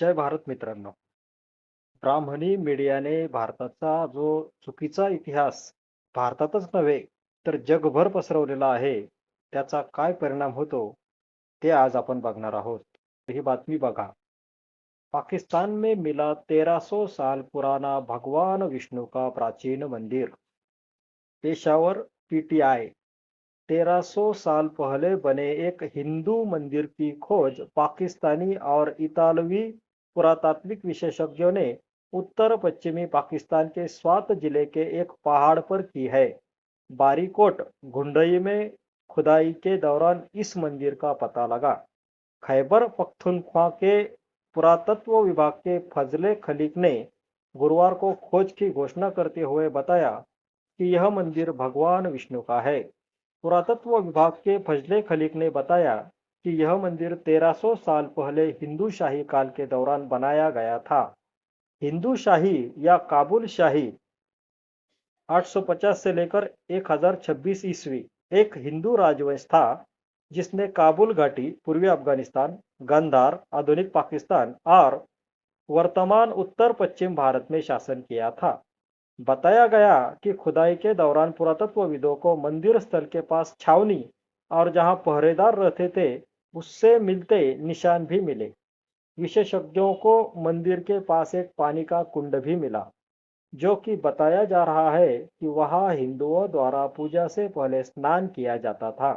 जय भारत मित्रांनो. ब्राह्मणी मीडियाने भारताचा जो चुकीचा इतिहास भारतातच नव्हे तर जगभर पसरवलेला आहे त्याचा काय परिणाम होतो ते आज आपण बघणार आहोत. ही बातमी बघा. पाकिस्तान में मिला 1300 साल पुराना भगवान विष्णु का प्राचीन मंदिर. पेशावर पीटीआई 1300 साल पहले बने एक हिंदू मंदिर की खोज पाकिस्तानी और इतालवी पुरातात्विक विशेषज्ञों ने उत्तर पश्चिमी पाकिस्तान के स्वात ज़िले के एक पहाड़ पर की है। बारीकोट घुंडई में खुदाई के दौरान इस मंदिर का पता लगा। खैबर पख्तूनख्वा के पुरातत्व विभाग के फजले खलीक ने गुरुवार को खोज की घोषणा करते हुए बताया कि यह मंदिर भगवान विष्णु का है। पुरातत्व विभाग के फजले खलीक ने बताया कि यह मंदिर 1300 साल पहले हिंदू शाही काल के दौरान बनाया गया था। हिंदू शाही या काबुल शाही 850 से लेकर 1026 ईस्वी एक हिंदू राजवंश था जिसने काबुल घाटी, पूर्वी अफ़गानिस्तान, गंधार, आधुनिक पाकिस्तान और वर्तमान उत्तर पश्चिम भारत में शासन किया था। बताया गया कि खुदाई के दौरान पुरातत्वविदों को मंदिर स्थल के पास छावनी और जहाँ पहरेदार रहते थे, उससे मिलते निशान भी मिले। विशेषज्ञों को मंदिर के पास एक पानी का कुंड भी मिला, जो कि बताया जा रहा है कि वहाँ हिंदुओं द्वारा पूजा से पहले स्नान किया जाता था।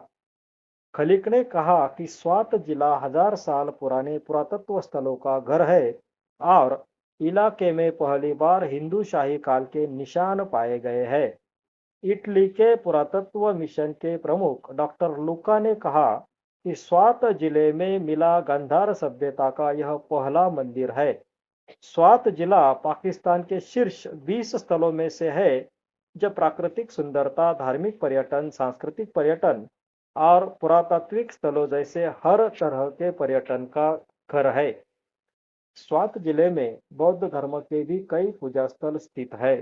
खलिक ने कहा कि स्वात जिला हज़ार साल पुराने पुरातत्व स्थलों का घर है और इलाके में पहली बार हिंदू शाही काल के निशान पाए गए हैं। इटली के पुरातत्व मिशन के प्रमुख डॉक्टर लुका ने कहा कि स्वात ज़िले में मिला गंधार सभ्यता का यह पहला मंदिर है। स्वात जिला पाकिस्तान के शीर्ष 20 स्थलों में से है जो प्राकृतिक सुंदरता, धार्मिक पर्यटन, सांस्कृतिक पर्यटन और पुरातात्विक स्थलों जैसे हर तरह के पर्यटन का घर है। स्वात ज़िले में बौद्ध धर्म के भी कई पूजा स्थल स्थित है।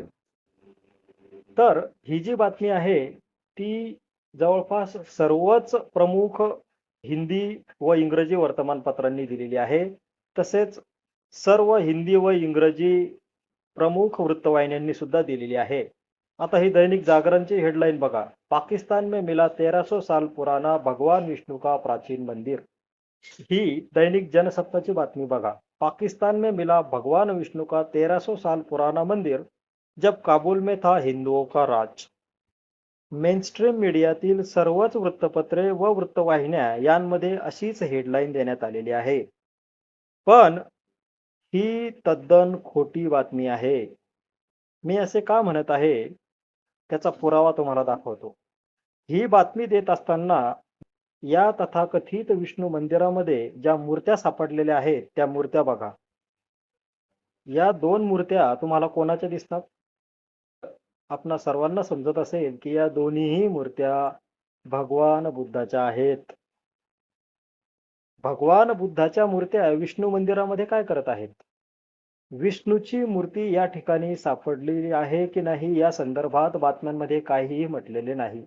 तर ही जी बातमी आहे ती जवळपास सर्वच प्रमुख हिंदी व इंग्रजी वर्तमानपत्रांनी दिलेली आहे. तसेच सर्व हिंदी व इंग्रजी प्रमुख वृत्तवाहिन्यांनी सुद्धा दिलेली आहे. आता ही दैनिक जागरणची हेडलाईन बघा. पाकिस्तान में मिला 1300 साल पुराना भगवान विष्णू का प्राचीन मंदिर. ही दैनिक जनसत्ताची बातमी बघा. पाकिस्तान में मिला भगवान विष्णू का 1300 साल पुराना मंदिर. जब काबुल में था हिंदुओं का राज। मेनस्ट्रीम मीडियातील सर्वच वृत्तपत्रे व वृत्तवाहिन्या यांमध्ये अशीच हेडलाईन देण्यात आलेली आहे. पण ही तद्दन खोटी बातमी आहे. मी असे का म्हणत आहे? त्याचा पुरावा तुम्हाला दाखवतो. ही बातमी देत असताना या तथाकथित विष्णू मंदिरामध्ये ज्या मूर्त्या सापडलेल्या आहेत त्या मूर्त्या बघा. या दोन मूर्त्या तुम्हाला कोणाच्या दिसतात? आपणा सर्वांना समजत असेल की या दोन्हीही मूर्त्या भगवान बुद्धाच्या आहेत. भगवान बुद्धाच्या मूर्त्या विष्णू मंदिरामध्ये काय करत आहेत? विष्णूची मूर्ती या ठिकाणी सापडलेली आहे की नाही या संदर्भात बातम्यांमध्ये काहीही म्हटलेले नाही.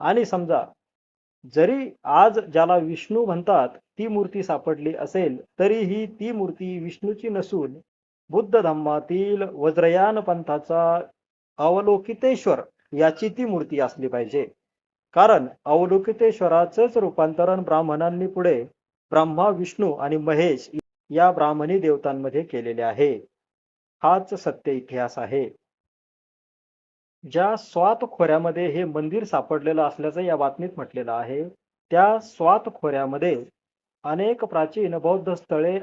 आणि समजा जरी आज ज्याला विष्णू म्हणतात ती मूर्ती सापडली असेल तरीही ती मूर्ती विष्णूची नसून बुद्ध धम्मातील वज्रयान पंथाचा अवलोकितेश्वर याची ती मूर्ती असली पाहिजे. कारण अवलोकितेश्वराचंच रूपांतरण ब्राह्मणांनी पुढे ब्रह्मा विष्णू आणि महेश या ब्राह्मणी देवतांमध्ये केलेले आहे. हाच सत्य इतिहास आहे. ज्या स्वात खोऱ्यामध्ये हे मंदिर सापडलेलं असल्याचं या बातमीत म्हटलेलं आहे त्या स्वात खोऱ्यामध्ये अनेक प्राचीन बौद्ध स्थळे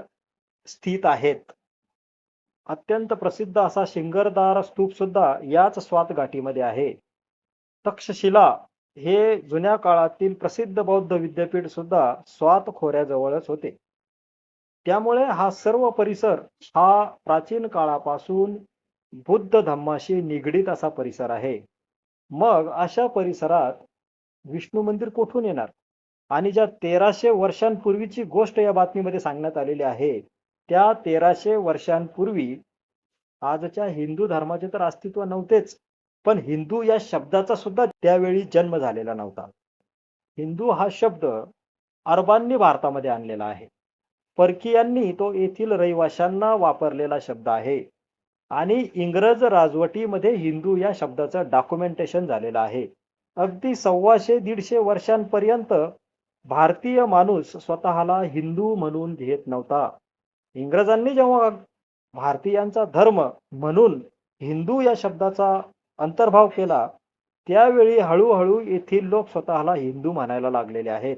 स्थित आहेत. अत्यंत प्रसिद्ध असा शिंगरदार स्तूप सुद्धा याच स्वात घाटीमध्ये आहे. तक्षशिला हे जुन्या काळातील प्रसिद्ध बौद्ध विद्यापीठ सुद्धा स्वात खोऱ्याजवळच होते. त्यामुळे हा सर्व परिसर हा प्राचीन काळापासून बुद्ध धम्माशी निगडीत असा परिसर आहे. मग अशा परिसरात विष्णू मंदिर कुठून येणार? आणि ज्या तेराशे वर्षांपूर्वीची गोष्ट या बातमीमध्ये सांगण्यात आलेली आहे त्या तेराशे वर्षांपूर्वी आजच्या हिंदू धर्माचे तर अस्तित्व नव्हतेच पण हिंदू या शब्दाचा सुद्धा त्यावेळी जन्म झालेला नव्हता. हिंदू हा शब्द अरबांनी भारतामध्ये आणलेला आहे. परकीयांनी तो येथील रहिवाशांना वापरलेला शब्द आहे. आणि इंग्रज राजवटीमध्ये हिंदू या शब्दाचं डॉक्युमेंटेशन झालेलं आहे. अगदी सव्वाशे दीडशे वर्षांपर्यंत भारतीय माणूस स्वतःला हिंदू म्हणून घेत नव्हता. इंग्रजांनी जेव्हा भारतीयांचा धर्म म्हणून हिंदू या शब्दाचा अंतर्भाव केला त्यावेळी हळूहळू येथील लोक स्वतःला हिंदू म्हणायला लागलेले आहेत.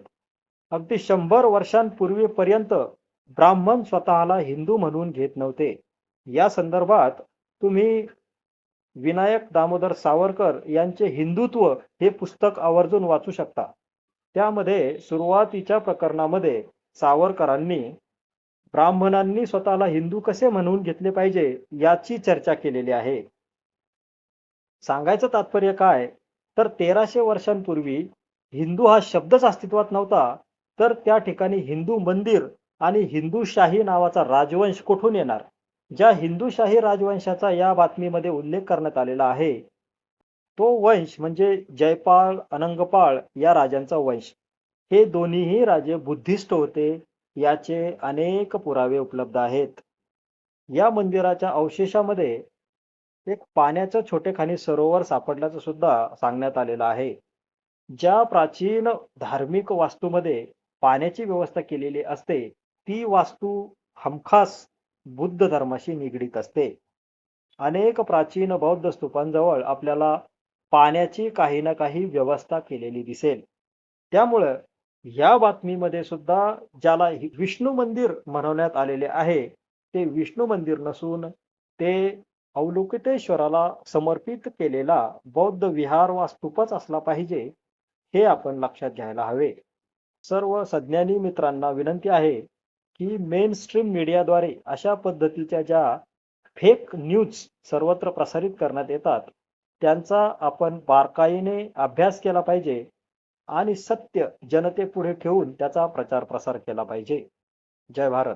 अगदी शंभर वर्षांपूर्वीपर्यंत ब्राह्मण स्वतःला हिंदू म्हणून घेत नव्हते. या संदर्भात तुम्ही विनायक दामोदर सावरकर यांचे हिंदुत्व हे पुस्तक आवर्जून वाचू शकता. त्यामध्ये सुरुवातीच्या प्रकरणामध्ये सावरकरांनी ब्राह्मणांनी स्वतःला हिंदू कसे म्हणून घेतले पाहिजे याची चर्चा केलेली आहे. सांगायचं तात्पर्य काय? तर तेराशे वर्षांपूर्वी हिंदू हा शब्दच अस्तित्वात नव्हता. तर त्या ठिकाणी हिंदू मंदिर आणि हिंदूशाही नावाचा राजवंश कुठून येणार? ज्या हिंदूशाही राजवंशाचा या बातमीमध्ये उल्लेख करण्यात आलेला आहे. तो वंश म्हणजे जयपाळ अनंगपाळ या राजांचा वंश. हे दोन्हीही राजे बुद्धिस्ट होते. याचे अनेक पुरावे उपलब्ध आहेत. या मंदिराच्या अवशेषामध्ये एक पाण्याचं छोटेखानी सरोवर सापडल्याचं सुद्धा सांगण्यात आलेलं आहे. ज्या प्राचीन धार्मिक वास्तूमध्ये पाण्याची व्यवस्था केलेली असते ती वास्तू हमखास बुद्ध धर्माशी निगडीत असते. अनेक प्राचीन बौद्ध स्तूपांजवळ आपल्याला पाण्याची काही ना काही व्यवस्था केलेली दिसेल. त्यामुळं या बातमीमध्ये सुद्धा ज्याला विष्णू मंदिर म्हणवण्यात आलेले आहे ते विष्णू मंदिर नसून ते अवलोकितेश्वराला समर्पित केलेला बौद्ध विहार वा स्तूपच असला पाहिजे हे आपण लक्षात घ्यायला हवे. सर्व सज्ञानी मित्रांना विनंती आहे की मेन स्ट्रीम मीडियाद्वारे अशा पद्धतीच्या ज्या फेक न्यूज सर्वत्र प्रसारित करण्यात येतात त्यांचा आपण बारकाईने अभ्यास केला पाहिजे आणि सत्य जनतेपुढे ठेवून त्याचा प्रचार प्रसार केला पाहिजे. जय भारत.